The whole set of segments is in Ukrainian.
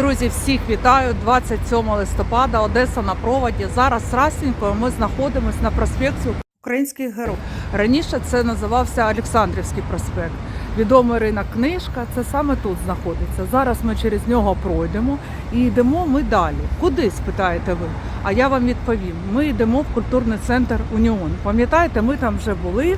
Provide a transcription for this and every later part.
Друзі, всіх вітаю! 27 листопада, Одеса на проводі. Зараз з Расінькою ми знаходимося на проспекті Українських Героїв. Раніше це називався Олександрівський проспект. Відомий ринок книжка, це саме тут знаходиться. Зараз ми через нього пройдемо і йдемо ми далі. Куди спитаєте ви? А я вам відповім: ми йдемо в культурний центр Уніон. Пам'ятаєте, ми там вже були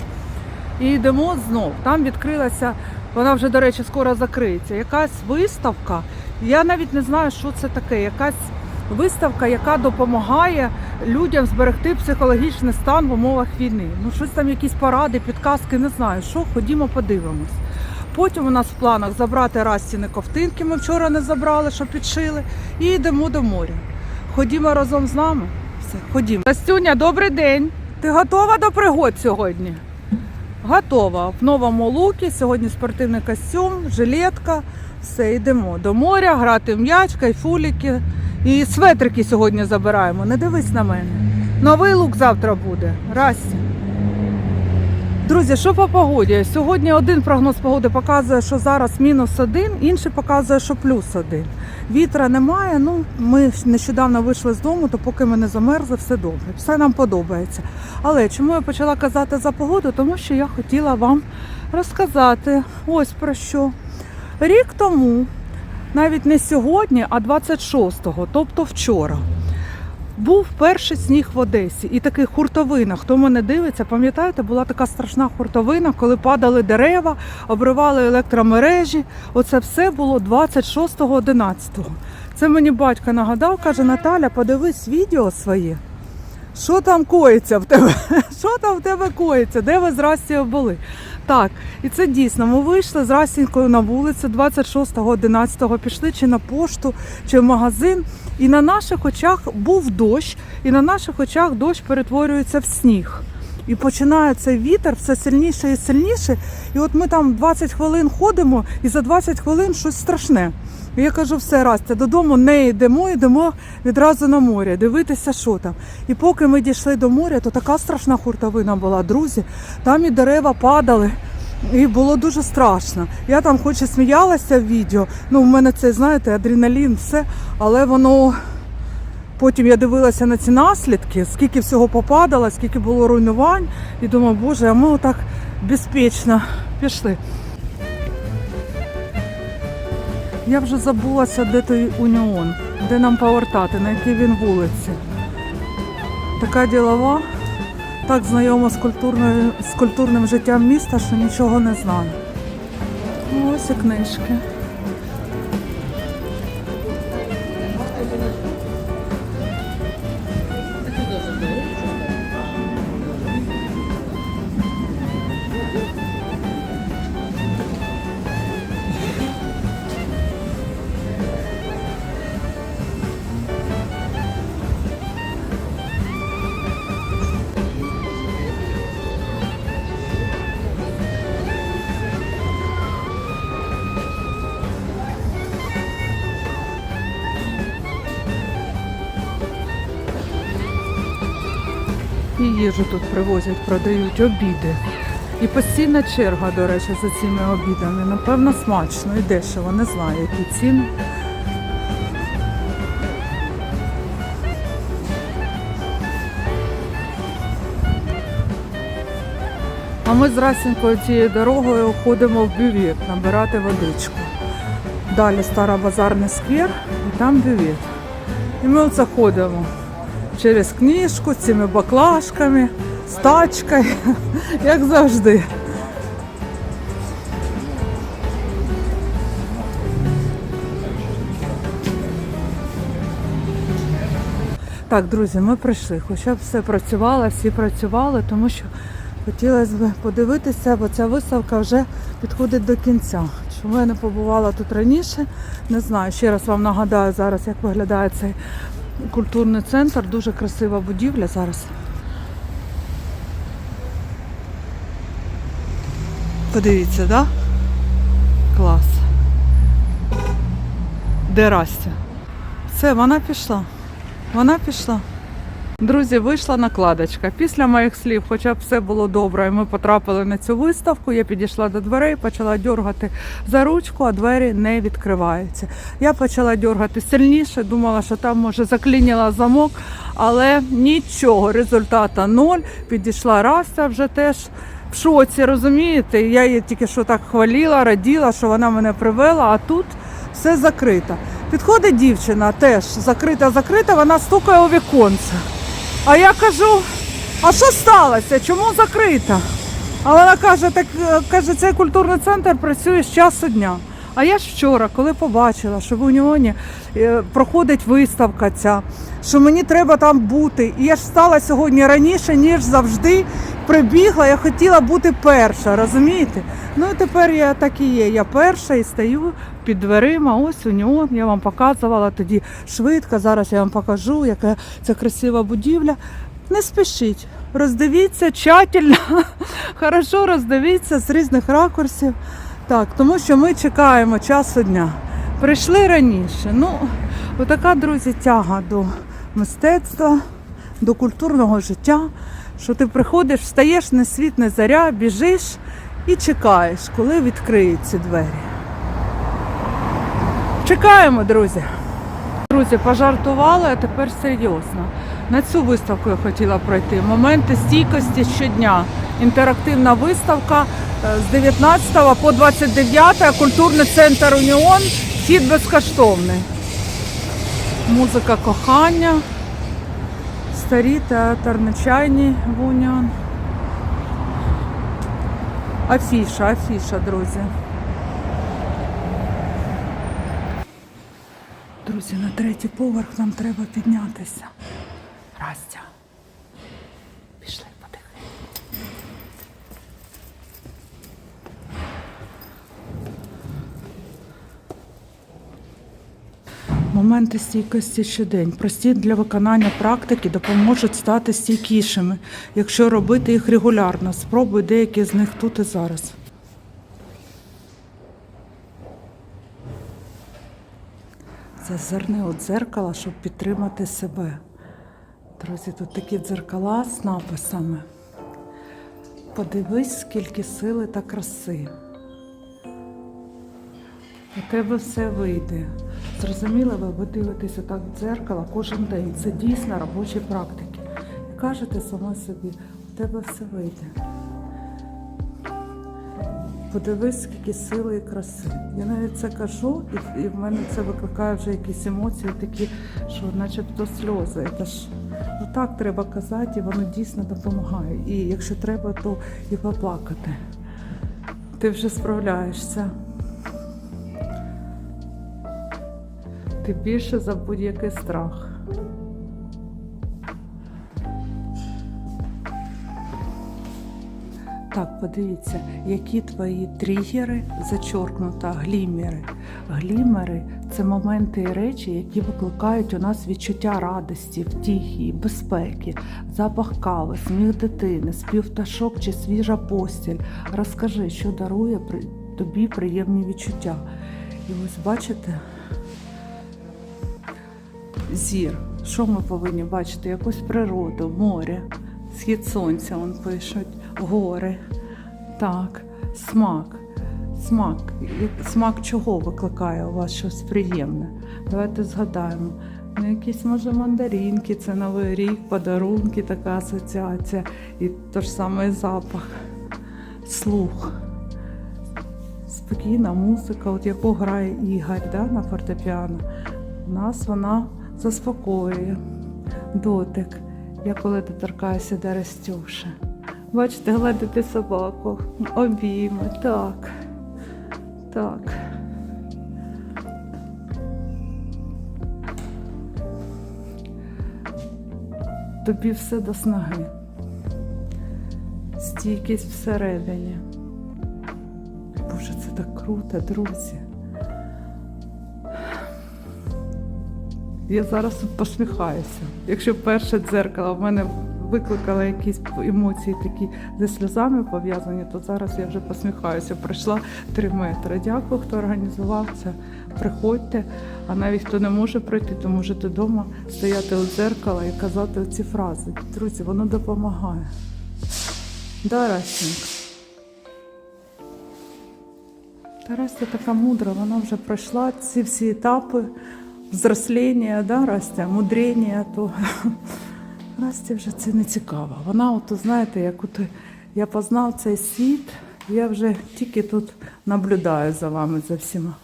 і йдемо знов. Там відкрилася, вона вже, до речі, скоро закриється. Якась виставка. Я навіть не знаю, що це таке. Якась виставка, яка допомагає людям зберегти психологічний стан в умовах війни. Ну, щось там, якісь поради, підказки, не знаю, що, ходімо, подивимось. Потім у нас в планах забрати Растіни ковтинки, ми вчора не забрали, що підшили, і йдемо до моря. Ходімо разом з нами. Все, ходімо. Настюня, добрий день. Ти готова до пригод сьогодні? Готова. В новому лукі. Сьогодні спортивний костюм, жилетка. Все, йдемо до моря, грати в м'яч, кайфуліки. І светрики сьогодні забираємо. Не дивись на мене. Новий лук завтра буде. Расті. Друзі, що по погоді? Сьогодні один прогноз погоди показує, що зараз мінус один, інший показує, що плюс один. Вітра немає. Ну, ми нещодавно вийшли з дому, то поки ми не замерзли, все добре. Все нам подобається. Але чому я почала казати за погоду? Тому що я хотіла вам розказати ось про що. Рік тому, навіть не сьогодні, а 26-го, тобто вчора. Був перший сніг в Одесі і такий хуртовина. Хто мене дивиться, пам'ятаєте, була така страшна хуртовина, коли падали дерева, обривали електромережі. Оце все було 26.11. Це мені батько нагадав, каже: Наталя, подивись відео своє. Що там коїться в тебе? Що там в тебе коїться? Де ви з були? Так, і це дійсно. Ми вийшли з Растінькою на вулицю 26, 11, пішли чи на пошту, чи в магазин. І на наших очах був дощ, і на наших очах дощ перетворюється в сніг. І починає цей вітер все сильніше і сильніше. І от ми там 20 хвилин ходимо, і за 20 хвилин щось страшне. І я кажу, все Растя, додому не йдемо, йдемо відразу на море, дивитися, що там. І поки ми дійшли до моря, то така страшна хуртовина була, друзі. Там і дерева падали. І було дуже страшно. Я там хоч і сміялася в відео. Ну, в мене це, знаєте, адреналін, все, але воно. Потім я дивилася на ці наслідки, скільки всього попадало, скільки було руйнувань, і думаю, боже, а ми отак безпечно пішли. Я вже забулася, де той уніон, де нам повертати, на якій він вулиці. Така ділова, так знайома з, з культурним життям міста, що нічого не знаю. Ось і книжки. Їжу тут привозять, продають обіди. І постійна черга, до речі, за цими обідами. Напевно, смачно і дешево. Не знаю, які ціни. А ми з Расінькою цією дорогою ходимо в бювет набирати водичку. Далі старобазарний сквер і там бювет. І ми оце ходимо через книжку, цими баклажками, з тачкою, як завжди. Так, друзі, ми прийшли. Хоча б все працювало, всі працювали, тому що хотілося б подивитися, бо ця виставка вже підходить до кінця. Чому я не побувала тут раніше, не знаю. Ще раз вам нагадаю зараз, як виглядає цей культурний центр. Дуже красива будівля зараз. Подивіться, да? Клас. Де Растя? Все, вона пішла. Вона пішла. Друзі, вийшла накладочка. Після моїх слів, хоча б все було добре, ми потрапили на цю виставку. Я підійшла до дверей, почала дергати за ручку, а двері не відкриваються. Я почала дергати сильніше, думала, що там може заклініла замок, але нічого, результата ноль. Підійшла Растя вже теж в шоці, розумієте? Я її тільки що так хваліла, раділа, що вона мене привела, а тут все закрито. Підходить дівчина теж закрита, закрита, вона стукає у віконце. А я кажу, а що сталося? Чому закрита? А вона каже, так е, каже, цей культурний центр працює з часу дня. А я ж вчора, коли побачила, що в Уніоні е, проходить виставка ця, що мені треба там бути. І я ж стала сьогодні раніше, ніж завжди. Прибігла, я хотіла бути перша, розумієте? Ну і тепер я так і є. Я перша і стою під дверима. Ось Уніон. Я вам показувала тоді швидко. Зараз я вам покажу, яка це красива будівля. Не спішіть, роздивіться тщательно, хорошо роздивіться з різних ракурсів. Так, тому що ми чекаємо часу дня. Прийшли раніше. Ну, отака, друзі, тяга до мистецтва, до культурного життя. Що ти приходиш, встаєш не світ, не заря, біжиш і чекаєш, коли відкриють ці двері. Чекаємо, друзі. Друзі, пожартували, а тепер серйозно. На цю виставку я хотіла пройти. Моменти стійкості щодня. Інтерактивна виставка е, з 19 по 29 культурний центр Уніон. Вхід безкоштовний. Музика кохання. Старі театрні чайні в Уніон. Афіша, афіша, друзі. Друзі, на третій поверх нам треба піднятися. Растя. Пішли потихеньку. Моменти стійкості щодень. Прості для виконання практики допоможуть стати стійкішими, якщо робити їх регулярно. Спробуй деякі з них тут і зараз. Зазирни у дзеркало, щоб підтримати себе. Друзі, тут такі дзеркала з написами. Подивись, скільки сили та краси. У тебе все вийде. Зрозуміли ви, ви дивитеся так в дзеркало кожен день. Це дійсно робочі практики. І кажете саме собі, у тебе все вийде. Подивись, скільки сили і краси. Я навіть це кажу, і, і в мене це викликає вже якісь емоції, такі, що начебто сльози. Це ж ну, так треба казати, і воно дійсно допомагає. І якщо треба, то і поплакати. Ти вже справляєшся. Ти більше за будь-який страх. Подивіться, які твої тригери зачоркнута, глімери. Глімери це моменти і речі, які викликають у нас відчуття радості, втіхи, безпеки, запах кави, сміх дитини, спів пташок чи свіжа постіль. Розкажи, що дарує тобі приємні відчуття. І ось бачите, зір. Що ми повинні бачити? Якусь природу, море, схід сонця, он пишуть, гори. Так, смак. Смак. Смак чого викликає у вас щось приємне? Давайте згадаємо. Ну, якісь, може, мандаринки, це Новий рік, подарунки, така асоціація. І той ж самий запах, слух. Спокійна музика, от яку грає Ігор да, на фортепіано. У нас вона заспокоює дотик. Я коли доторкаюся до Растюші. Бачите, гладити собаку, обійми, так. Так. Тобі все до снаги. Стійкість всередині. Боже, це так круто, друзі. Я зараз посміхаюся. Якщо перше дзеркало в мене викликало якісь емоції такі зі сльозами пов'язані, то зараз я вже посміхаюся. Пройшла три метри. Дякую, хто організував це. приходьте. А навіть хто не може прийти, то можете вдома стояти у дзеркала і казати ці фрази. Друзі, воно допомагає. Да? Тарастя така мудра, вона вже пройшла ці всі етапи взросління, да, Растя, мудрення, то Расті вже це не цікаво. Вона, от, знаєте, як от я познав цей світ, я вже тільки тут наблюдаю за вами, за всіма.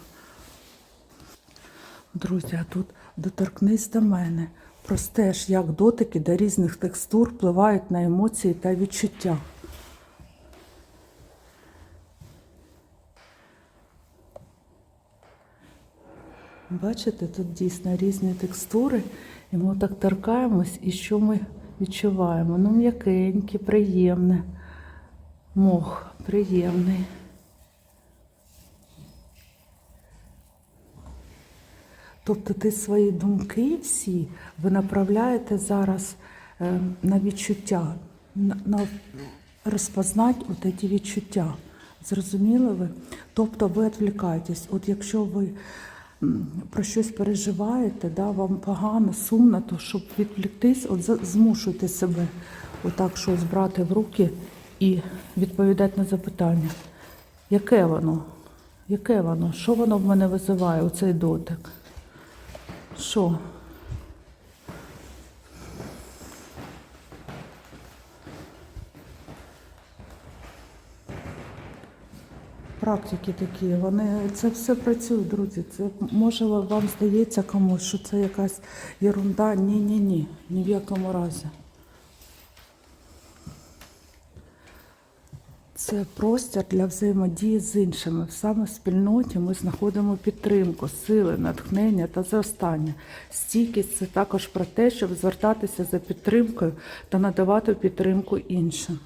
Друзі, а тут доторкнись до мене. Простеж, як дотики до різних текстур впливають на емоції та відчуття. Бачите, тут дійсно різні текстури, і ми так торкаємось, і що ми відчуваємо? Ну, м'якеньке, приємне. Мох приємний. Тобто ти свої думки всі ви направляєте зараз е, на відчуття, на, на розпознати от ці відчуття. Зрозуміли ви? Тобто ви відвлікаєтесь. От якщо ви про щось переживаєте, да, вам погано, сумно, то щоб відвліктись, от змушуйте себе отак щось брати в руки і відповідати на запитання. Яке воно? Яке воно? Що воно в мене визиває, оцей дотик? Що? Практики такі, вони це все працює, друзі. Це може вам здається комусь, що це якась ерунда. Ні, ні, ні, ні в якому разі. Це простір для взаємодії з іншими. В Саме спільноті ми знаходимо підтримку, сили, натхнення та зростання. Стійкість це також про те, щоб звертатися за підтримкою та надавати підтримку іншим.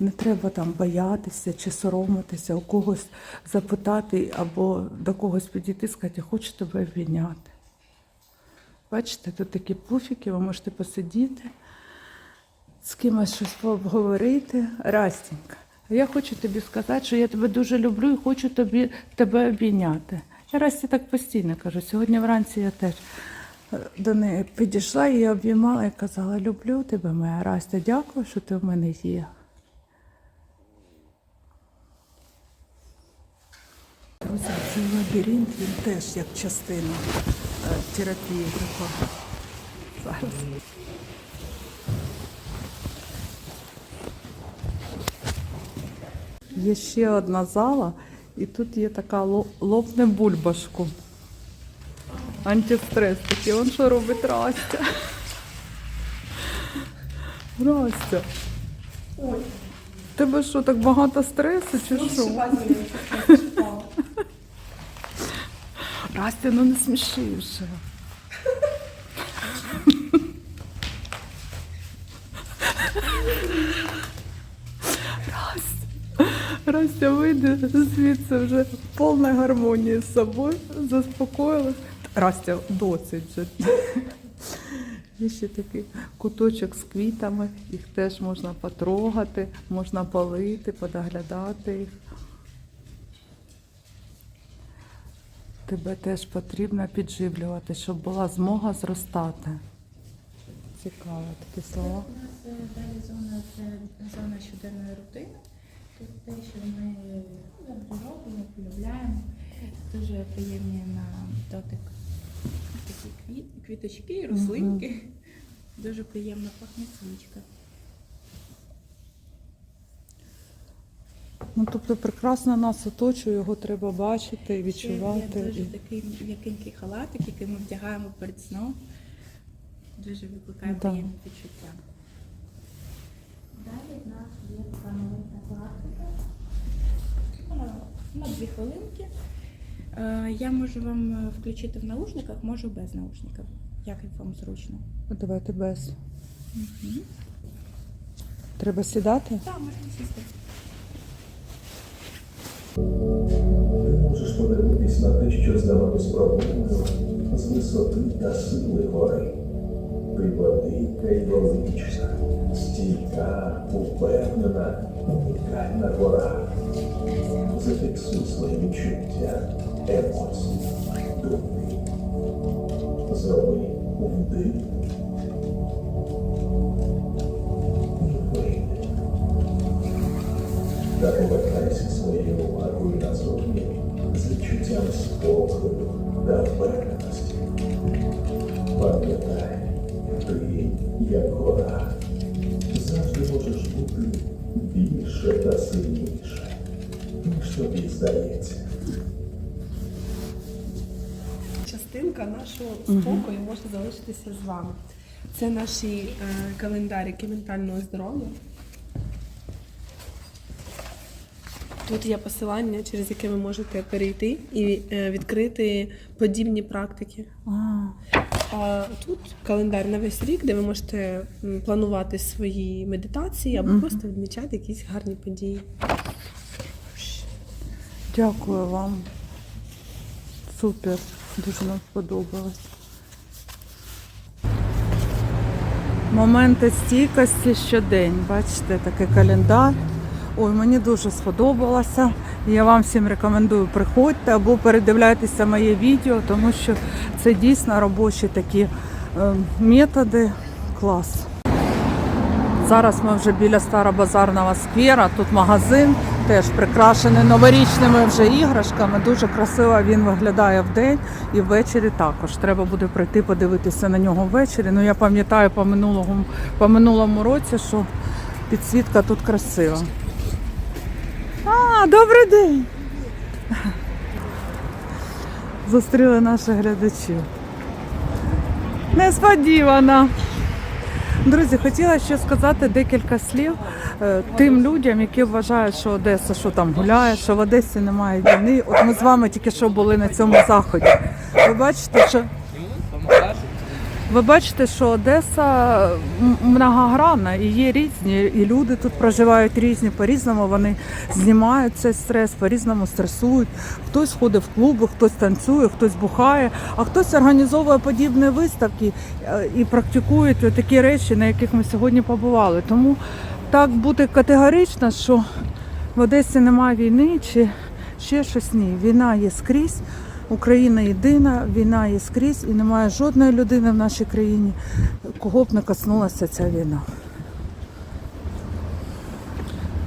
Не треба там боятися чи соромитися, у когось запитати або до когось підійти сказати, хочу тебе обійняти. Бачите, тут такі пуфіки, ви можете посидіти, з кимось щось поговорити. Растінька, я хочу тобі сказати, що я тебе дуже люблю і хочу тобі, тебе обійняти. Я Расті так постійно кажу. Сьогодні вранці я теж е, до неї підійшла і обіймала і казала, люблю тебе, моя Растя, дякую, що ти в мене є. Друзі, цей лабіринт він теж як частина е, терапії такого. Зараз. Є ще одна зала, і тут є така ло- лопне бульбашку. Антистрес такий. Он що робить Растя? Растя. Ой, Тебе що, так багато стресу чи що? Растя, ну не сміши вже. Растя вийде звідси вже в повній гармонії з собою, заспокоїлась. Растя, досить вже. Є ще такий куточок з квітами, їх теж можна потрогати, можна полити, подоглядати їх. Тебе теж потрібно підживлювати, щоб була змога зростати. Цікаво такі слова. У нас е, далі зона це зона щоденної рутини. Тут те, що ми робимо, полюбляємо. Дуже приємні на дотик такі квіт, квіточки, рослинки. Дуже приємно пахне свічка. Ну, тобто прекрасно нас оточує, його треба бачити, є відчувати. дуже такий м'якенький халатик, який ми вдягаємо перед сном. Дуже викликає Да. приємні відчуття. Далі в нас є така маленька практика. Вона на дві хвилинки. Е, Я можу вам е, включити в наушниках, можу без наушників. Як вам зручно. Давайте без. Угу. Треба сідати? Так, можна сісти. Ти можеш подивитись на те, що здавалось проблемою з висоти та сили гори. Ти велика й велична, стійка, упевнена Вникай на гора. Зафіксуй свої відчуття, емоції, думки. Зроби вдих. З спокою та впевненості. Пам'ятай, ти як гора. Завжди можеш бути більше та сильніше, ніж тобі здається. частинка нашого спокою може залишитися з вами. Це наші е, календарики ментального здоров'я. Тут є посилання, через яке ви можете перейти і е, відкрити подібні практики. А, тут календар на весь рік, де ви можете планувати свої медитації або просто відмічати якісь гарні події. дякую вам. Супер. Дуже нам сподобалось. Моменти стійкості щодень. Бачите, такий календар. Ой, мені дуже сподобалося. Я вам всім рекомендую приходьте або передивляйтеся моє відео, тому що це дійсно робочі такі е, методи. Клас. Зараз ми вже біля старобазарного сквера. Тут магазин теж прикрашений новорічними вже іграшками. Дуже красиво він виглядає вдень і ввечері також. Треба буде прийти подивитися на нього ввечері. Ну я пам'ятаю по минулому, по минулому році, що підсвітка тут красива. Добрий день! Зустріли наших глядачів. Несподівано. Друзі, хотіла ще сказати декілька слів е, тим людям, які вважають, що Одеса що там гуляє, що в Одесі немає війни. От ми з вами тільки що були на цьому заході. Ви бачите, що ви бачите, що Одеса многогранна і є різні, і люди тут проживають різні, по-різному вони знімають цей стрес, по-різному стресують. Хтось ходить в клуби, хтось танцює, хтось бухає, а хтось організовує подібні виставки е, і практикують такі речі, на яких ми сьогодні побували. Тому так бути категорично, що в Одесі немає війни чи ще щось ні. Війна є скрізь. Україна єдина, війна є скрізь і немає жодної людини в нашій країні, кого б не коснулася ця війна.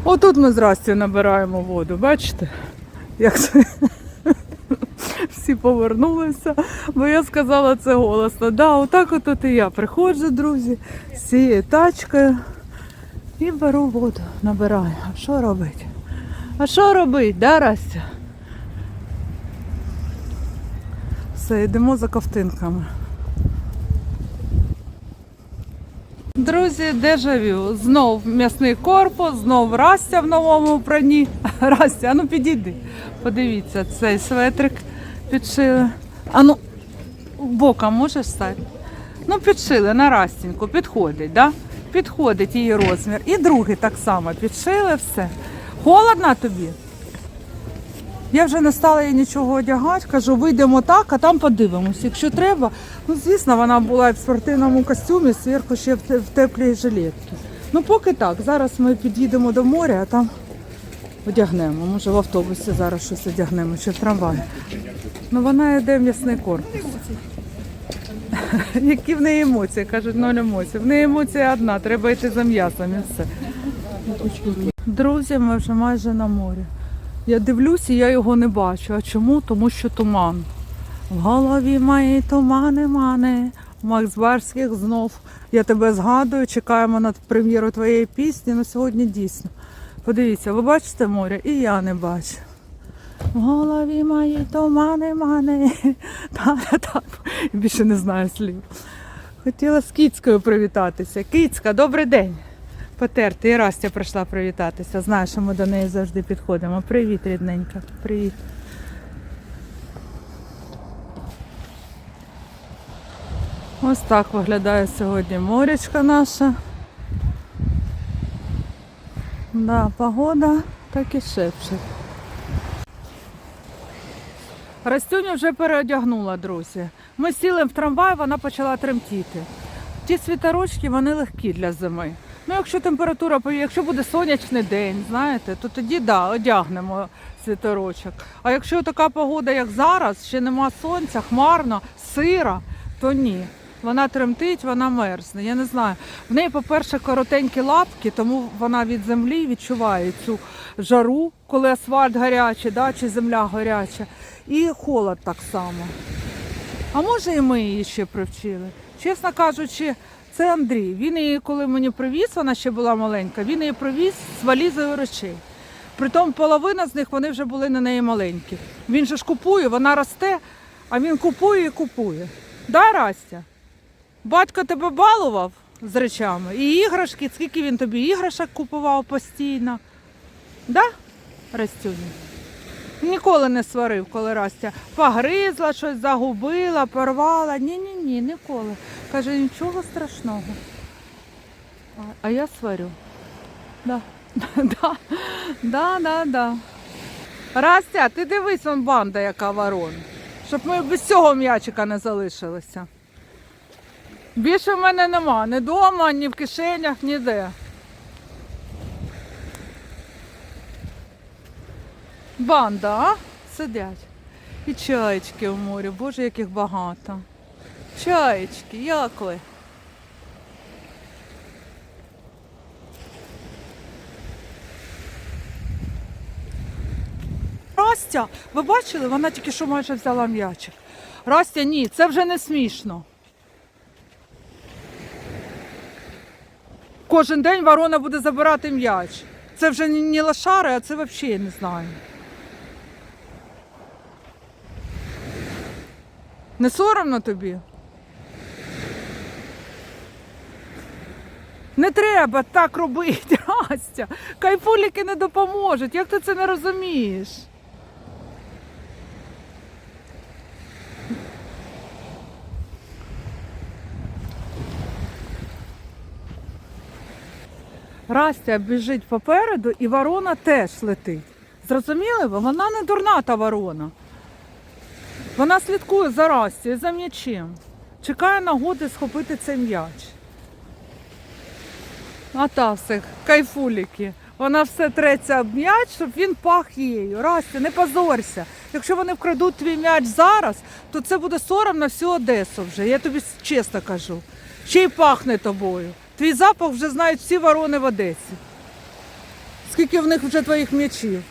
Отут ми з набираємо воду, бачите? Як це? Всі повернулися, бо я сказала це голосно. Да, отак от, от і я приходжу, друзі, з цією тачкою і беру воду, набираю. А що робити? А що робити, да, Растя? Все, йдемо за ковтинками. Друзі, дежавю. Знов м'ясний корпус, знов Растя в новому вбранні. Растя, ну підійди. Подивіться, цей светрик підшили. А ну, боком можеш стати? Ну, підшили на Растіньку, підходить, да? Підходить її розмір. І другий так само підшили все. Холодно тобі? Я вже не стала їй нічого одягати, кажу, вийдемо так, а там подивимось. Якщо треба, ну звісно, вона була в спортивному костюмі, зверху ще в теплій жилетці. Ну поки так. Зараз ми під'їдемо до моря, а там одягнемо. Може в автобусі зараз щось одягнемо, чи в трамваї. Ну вона йде в м'ясний корпус. Які в неї емоції? Кажуть, ноль емоцій. В неї емоція одна, треба йти за м'ясом і все. Друзі, ми вже майже на морі. Я дивлюся, я його не бачу. А чому? Тому що туман. В голові мої тумани, мани. Макс Барських знов. Я тебе згадую, чекаємо на прем'єру твоєї пісні. Ну сьогодні дійсно. Подивіться, ви бачите море? І я не бачу. В голові мої тумани, мани. Та-та-та. Більше не знаю слів. Хотіла з Кіцькою привітатися. Кіцька, добрий день. Потерти. І Растя прийшла привітатися. Знаю, що ми до неї завжди підходимо. Привіт, рідненька. Привіт. Ось так виглядає сьогодні морячка наша. Да, погода так і шепче. Растюню вже переодягнула, друзі. Ми сіли в трамвай, вона почала тремтіти. Ті світорочки, вони легкі для зими. Ну, якщо температура, якщо буде сонячний день, знаєте, то тоді да, одягнемо світорочок. А якщо така погода, як зараз, ще нема сонця, хмарно, сира, то ні. Вона тремтить, вона мерзне. Я не знаю. В неї, по-перше, коротенькі лапки, тому вона від землі відчуває цю жару, коли асфальт гарячий, да, чи земля гаряча, і холод так само. А може і ми її ще привчили. Чесно кажучи, це Андрій. Він її, коли мені привіз, вона ще була маленька, він її привіз з валізою речей. Притом половина з них вони вже були на неї маленькі. Він же ж купує, вона росте, а він купує і купує. Да, Растя? Батько тебе балував з речами. І іграшки, скільки він тобі іграшок купував постійно. Да, Растюня? Ніколи не сварив, коли Растя погризла щось, загубила, порвала. Ні-ні ні, ніколи. Каже, нічого страшного. А, я сварю. Да. да. Да, да, да. Растя, ти дивись, вон банда, яка ворон. Щоб ми без цього м'ячика не залишилися. Більше в мене нема. Ні вдома, ні в кишенях, ніде. Банда, а? Сидять. І чаєчки у морі, боже, яких багато. Чаєчки, як ви? Растя, ви бачили, вона тільки що майже взяла м'ячик. Растя, ні, це вже не смішно. Кожен день ворона буде забирати м'яч. Це вже не лошари, а це взагалі я не знаю. Не соромно тобі? Не треба так робити, Растя. Кайфуліки не допоможуть. Як ти це не розумієш? Растя біжить попереду і ворона теж летить. Зрозуміли ви? Вона не дурна та ворона. Вона слідкує за Растю за м'ячем. Чекає нагоди схопити цей м'яч. А та все, кайфуліки. Вона все треться об м'яч, щоб він пах її. Растя, не позорся. Якщо вони вкрадуть твій м'яч зараз, то це буде сором на всю Одесу вже. Я тобі чесно кажу. Ще й пахне тобою. Твій запах вже знають всі ворони в Одесі. Скільки в них вже твоїх м'ячів.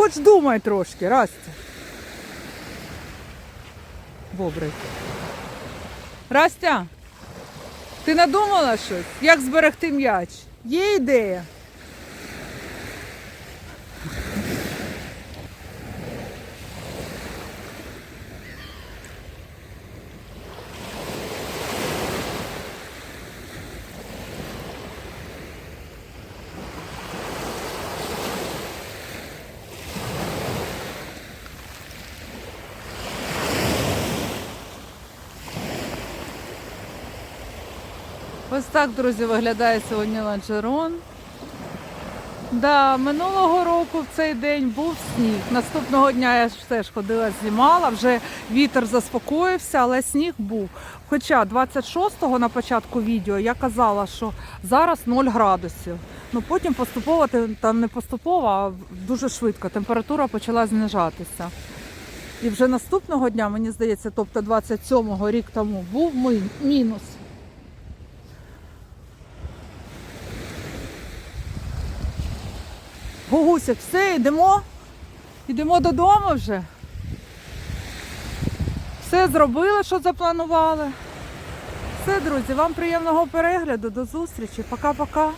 Хоч думай трошки, Растя. Бобрик. Растя, ти надумала щось? Як зберегти м'яч? Є ідея? Так, друзі, виглядає сьогодні ланжерон. Да, минулого року в цей день був сніг. Наступного дня я теж ходила, знімала, вже вітер заспокоївся, але сніг був. Хоча 26-го на початку відео я казала, що зараз 0 градусів. Ну потім поступово, там не поступово, а дуже швидко температура почала знижатися. І вже наступного дня, мені здається, тобто 27-го рік тому, був мінус. Гугусик, все, йдемо. Йдемо додому вже. Все зробили, що запланували. Все, друзі, вам приємного перегляду. До зустрічі. Пока-пока.